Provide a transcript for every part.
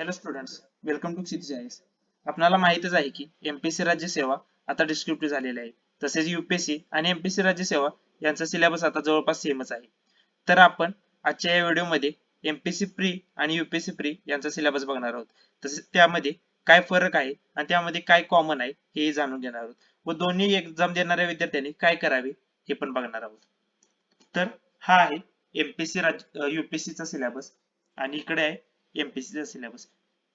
Hello students welcome to City IAS आपल्याला माहितच आहे की एमपीएससी राज्य सेवा आता डिस्क्रिप्टिव्ह झालेली आहे. तसेच युपीएससी आणि एमपीएससी राज्य सेवा यांचा सिलेबस आता जवळपास सेमच आहे. तर आपण आजच्या या व्हिडिओमध्ये एमपीएससी प्री आणि युपीएससी प्री यांचा सिलेबस बघणार आहोत. तसेच त्यामध्ये काय फरक आहे आणि त्यामध्ये काय कॉमन आहे हेही जाणून घेणार आहोत. व दोन्ही एक्झाम देणाऱ्या विद्यार्थ्यांनी काय करावे हे पण बघणार आहोत. तर हा आहे एमपीएससी राज्य युपीएससीचा सिलेबस आणि इकडे आहे एमपीएससीचा सिलेबस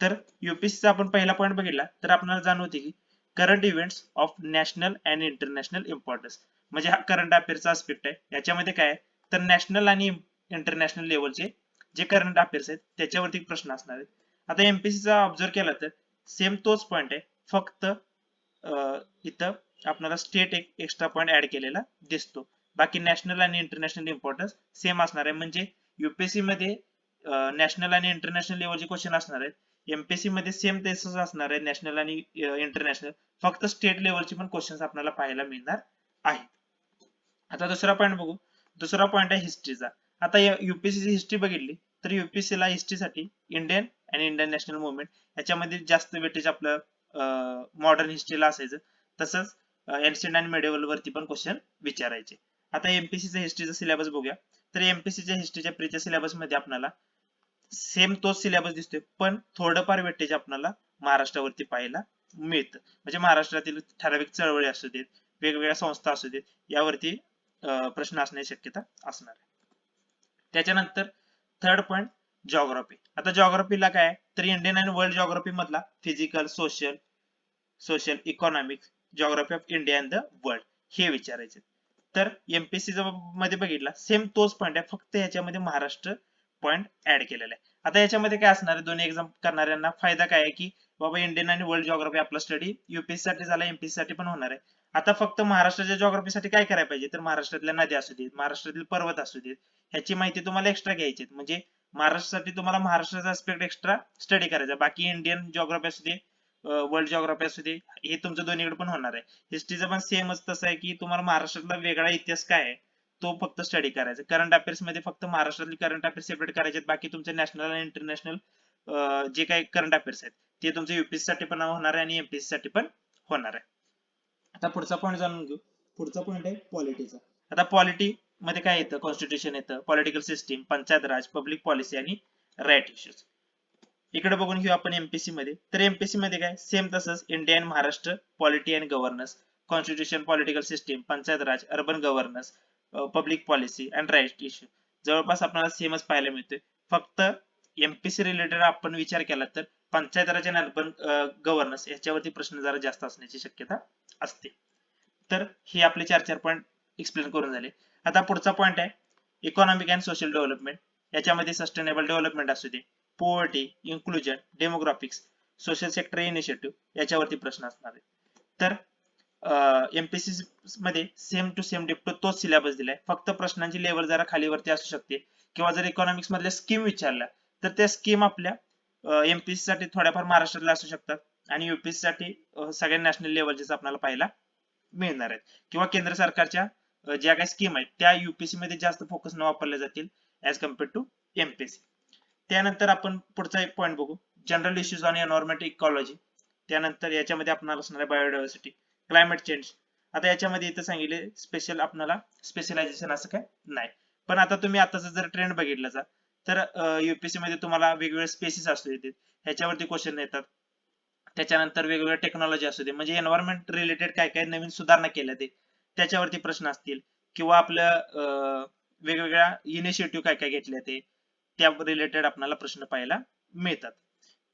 तर युपीएससीचा आपण पहिला पॉईंट बघितला तर आपल्याला जाणवते की current events of national and international importance म्हणजे हा करंट अफेअरचा आस्पेक्ट आहे. याच्यामध्ये काय आहे? तर नॅशनल आणि इंटरनॅशनल लेवलचे जे करंट अफेअर्स आहेत त्याच्यावरती प्रश्न असणार आहेत. आता एमपीसीचा ऑब्झर्व केला तर सेम तोच पॉईंट आहे. फक्त अं, इथं आपल्याला स्टेट एक एक्स्ट्रा पॉईंट ऍड केलेला दिसतो. बाकी नॅशनल आणि इंटरनॅशनल इम्पॉर्टन्स सेम असणार आहे. म्हणजे युपीएससी मध्ये नॅशनल आणि इंटरनॅशनल लेवलचे क्वेश्चन असणार आहेत. एमपीएससी मध्ये सेम तेच असणार आहे नॅशनल आणि इंटरनॅशनल फक्त स्टेट लेवलचे पण क्वेश्चन आपल्याला पाहायला मिळणार आहेत. आता दुसरा पॉईंट बघू. दुसरा पॉईंट आहे हिस्ट्रीचा आता युपीएससी ची हिस्ट्री बघितली तर युपीएससी ला हिस्ट्रीसाठी इंडियन आणि इंडियन नॅशनल मुवमेंट याच्यामध्ये जास्त वेटेज आपलं मॉडर्न हिस्ट्रीला असायचं. तसंच एन्शियंट आणि मेडिवल वरती पण क्वेश्चन विचारायचे. आता एमपीसीचा हिस्ट्रीचा सिलेबस बघूया. तर एमपीसीच्या हिस्ट्रीच्या प्रीच्या सिलेबसमध्ये आपल्याला सेम तोच सिलेबस दिसतोय पण थोडंफार वेटेज आपल्याला महाराष्ट्रावरती पाहायला मिळतं. म्हणजे महाराष्ट्रातील ठराविक चळवळी असू देत वेगवेगळ्या संस्था असू देत यावरती प्रश्न असण्याची शक्यता असणार आहे. त्याच्यानंतर थर्ड पॉईंट जॉग्राफी आता जॉग्राफीला काय तर इंडियन आणि वर्ल्ड जॉग्राफी मधला physical social social economic geography of India and the world हे विचारायचे तर एमपीएससी मध्ये बघितला सेम तोच पॉईंट आहे फक्त याच्यामध्ये महाराष्ट्र पॉईंट ऍड केलेला आहे. आता याच्यामध्ये काय असणार आहे? दोन्ही एक्झाम करणाऱ्यांना फायदा काय आहे की बाबा इंडियन आणि वर्ल्ड जॉग्राफी आपला स्टडी युपीएससी साठी झाला एमपीएससी साठी पण होणार आहे. आता फक्त महाराष्ट्राच्या जॉग्राफीसाठी काय करायला पाहिजे? तर महाराष्ट्रातल्या नद्या असू देत महाराष्ट्रातील पर्वत असू देत ह्याची माहिती तुम्हाला एक्स्ट्रा घ्यायची आहे. म्हणजे महाराष्ट्रासाठी तुम्हाला महाराष्ट्राचा आस्पेक्ट एक्स्ट्रा स्टडी करायचा बाकी इंडियन जॉग्राफी असू दे वर्ल्ड जॉग्राफी असू दे हे तुमचं दोन्हीकडे पण होणार आहे. हिस्ट्रीचं पण सेमच तसं आहे की तुम्हाला महाराष्ट्रातला वेगळा इतिहास काय आहे? तो फक्त स्टडी करायचा. करंट अफेअर्समध्ये फक्त महाराष्ट्रातले करंट अफेअर्स सेपरेट करायचे. बाकी तुमचे नॅशनल आणि इंटरनॅशनल जे काही करंट अफेअर्स आहेत ते तुमचे युपीएससी साठी पण होणार आहे आणि एमपीएससी साठी पण होणार आहे. आता पुढचा पॉईंट जाणून घेऊ. पुढचा पॉईंट आहे पॉलिटीचा आता पॉलिटी मध्ये काय येतं? कॉन्स्टिट्यूशन येतं political system panchayat raj public policy आणि राईट इश्यूज इकडे बघून घेऊ आपण एमपीसी मध्ये. तर एमपीसी मध्ये काय? सेम तसंच India and Maharashtra polity and governance constitution political system panchayat raj urban governance public policy and right issue जवळपास आपल्याला सेमच पाहायला मिळतोय. फक्त एमपीसी रिलेटेड आपण विचार केला तर पंचायत राज आणि अर्बन गव्हर्नन्स याच्यावरती प्रश्न जरा जास्त असण्याची शक्यता असते. तर हे आपले चार चार पॉईंट एक्सप्लेन करून झाले. आता पुढचा पॉईंट आहे इकॉनॉमिक अँड सोशल डेव्हलपमेंट याच्यामध्ये सस्टेनेबल डेव्हलपमेंट असू दे poverty inclusion demographics social sector initiative याच्यावरती प्रश्न असणार आहे. तर एमपीसी मध्ये सेम टू सेम डिप्टो तोच सिलेबस दिलाय. फक्त प्रश्नांची लेवल जरा खालीवरती असू शकते. किंवा जर इकॉनॉमिक्स मधल्या स्कीम विचारल्या तर त्या स्कीम आपल्या एमपीसी साठी थोड्याफार महाराष्ट्रातल्या असू शकतात. आणि युपीसी साठी सगळ्या नॅशनल लेवलचेच आपल्याला पाहायला मिळणार आहेत. किंवा केंद्र सरकारच्या ज्या काही स्कीम आहेत त्या युपीसी मध्ये जास्त फोकस न वापरल्या जातील ऍज कंपेअर टू एमपीएससी त्यानंतर आपण पुढचा एक पॉईंट बघू. General issues on environment ecology त्यानंतर याच्यामध्ये आपण असणार आहे बायोडायव्हर्सिटी क्लायमेट चेंज आता याच्यामध्ये इथं सांगितले स्पेशल आपल्याला स्पेशलायझेशन असं काय नाही. पण आता तुम्ही आताचा जर ट्रेंड बघितला जा तर युपीएससी मध्ये तुम्हाला वेगवेगळे स्पेसिस असू देते. ह्याच्यावरती क्वेश्चन येतात. त्याच्यानंतर वेगवेगळ्या टेक्नॉलॉजी असू दे म्हणजे एन्व्हायरमेंट रिलेटेड काय काय नवीन सुधारणा केल्या ते त्याच्यावरती प्रश्न असतील. किंवा आपल्या वेगवेगळ्या इनिशिएटिव्ह काय काय घेतल्या ते त्या रिलेटेड आपल्याला प्रश्न पाहायला मिळतात.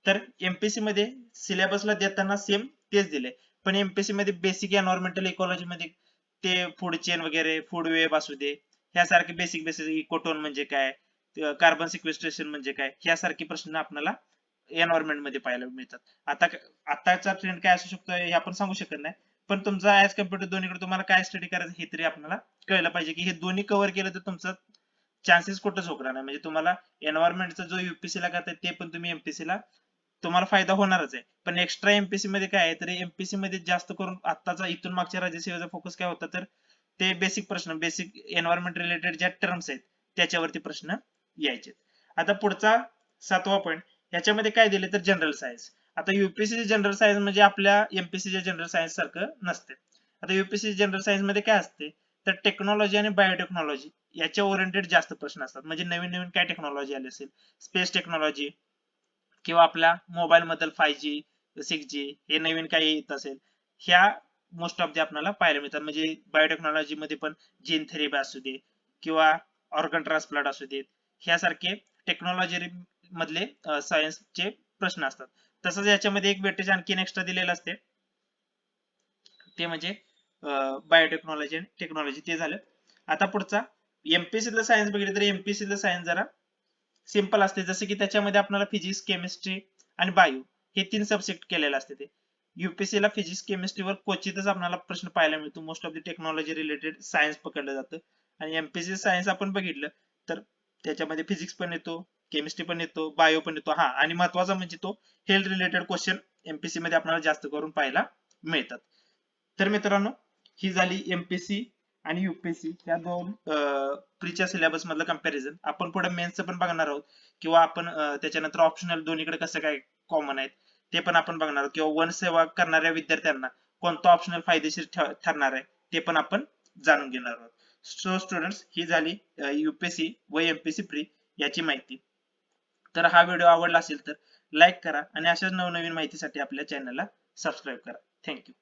तर एमपीसी मध्ये सिलेबसला देताना सेम तेच दिले पण एमपीएससी मध्ये बेसिक एन्व्हायरमेंटल इकॉलॉजी मध्ये ते फूड चेन वगैरे फूड वेब असू दे ह्यासारखे बेसिक बेसिक इकोटोन म्हणजे काय कार्बन सिक्वेस्ट्रेशन म्हणजे काय ह्यासारखे प्रश्न आपल्याला एन्व्हायरमेंटमध्ये पाहायला मिळतात. आता आताचा ट्रेंड काय असू शकतो हे आपण सांगू शकत नाही पण तुमचा ऍज कंपेअर टू दोन्हीकडे तुम्हाला काय स्टडी करायचं हे तरी आपल्याला कळलं पाहिजे की हे दोन्ही कव्हर केलं तर तुमचा चान्सेस कुठंच होणार नाही. म्हणजे तुम्हाला एन्व्हायरमेंटचा जो युपीसी ला करताय ते पण तुम्ही एमपीसी ला तुम्हाला फायदा होणारच आहे. पण एक्स्ट्रा एमपीसी मध्ये काय आहे? तर एमपीसी मध्ये जास्त करून आताचा इथून मागच्या राज्यसेवेचा फोकस काय होता तर ते बेसिक प्रश्न बेसिक एन्व्हायरमेंट रिलेटेड ज्या टर्म्स आहेत त्याच्यावरती प्रश्न यायचे आता पुढचा सातवा पॉईंट याच्यामध्ये काय दिले तर जनरल सायन्स आता युपीएससी जनरल सायन्स म्हणजे आपल्या एमपीसीच्या जनरल सायन्स सारखं नसते. आता युपीएससी जनरल सायन्समध्ये काय असते? तर टेक्नॉलॉजी आणि बायोटेक्नॉलॉजी याच्या ओरिएंटेड जास्त प्रश्न असतात. म्हणजे नवीन नवीन काय टेक्नॉलॉजी आली असेल? स्पेस टेक्नॉलॉजी किंवा आपल्या मोबाईल मधील फाय जी सिक्स जी हे नवीन काही येत असेल ह्या मोस्ट ऑफ द आपल्याला पाहायला मिळतात. म्हणजे बायोटेक्नॉलॉजी मध्ये पण जीन थेरपी असू दे किंवा ऑर्गन ट्रान्सप्लांट असू देत ह्यासारखे टेक्नॉलॉजी मधले सायन्सचे प्रश्न असतात. तसंच याच्यामध्ये एक वेटेज आणखीन एक्स्ट्रा दिलेलं असते. ते म्हणजे बायोटेक्नॉलॉजी आणि टेक्नॉलॉजी ते झालं. आता पुढचा एमपीसीतलं सायन्स बघितलं तर एमपीसीतलं सायन्स जरा सिंपल असते. जसं की त्याच्यामध्ये आपल्याला फिजिक्स केमिस्ट्री आणि बायो हे तीन सब्जेक्ट केलेले असते ते. युपीएससी ला फिजिक्स केमिस्ट्रीवर क्वचितच आपल्याला प्रश्न पाहायला मिळतो. Most of the technology related science पकडलं जातं. आणि एमपीसी सायन्स आपण बघितलं तर त्याच्यामध्ये फिजिक्स पण येतो केमिस्ट्री पण येतो बायो पण येतो. हा आणि महत्त्वाचा म्हणजे तो हेल्थ रिलेटेड क्वेश्चन एमपीसी मध्ये आपल्याला जास्त करून पाहायला मिळतात. तर मित्रांनो ही झाली एमपीसी आणि युपीएससी या दोन प्रीच्या सिलेबस मधलं कंपॅरिझन आपण पुढे मेन्सचं पण बघणार आहोत. किंवा आपण त्याच्यानंतर ऑप्शनल दोन्हीकडे कसं काय कॉमन आहेत ते पण आपण बघणार आहोत. किंवा वन सेवा करणाऱ्या विद्यार्थ्यांना कोणता ऑप्शनल फायदेशीर ठरणार आहे ते पण आपण जाणून घेणार आहोत. सो स्टुडंट्स ही झाली युपीएससी व एमपीएससी प्री याची माहिती. तर हा व्हिडिओ आवडला असेल तर लाईक करा आणि अशाच नवनवीन माहितीसाठी आपल्या चॅनलला सबस्क्राईब करा. थँक्यू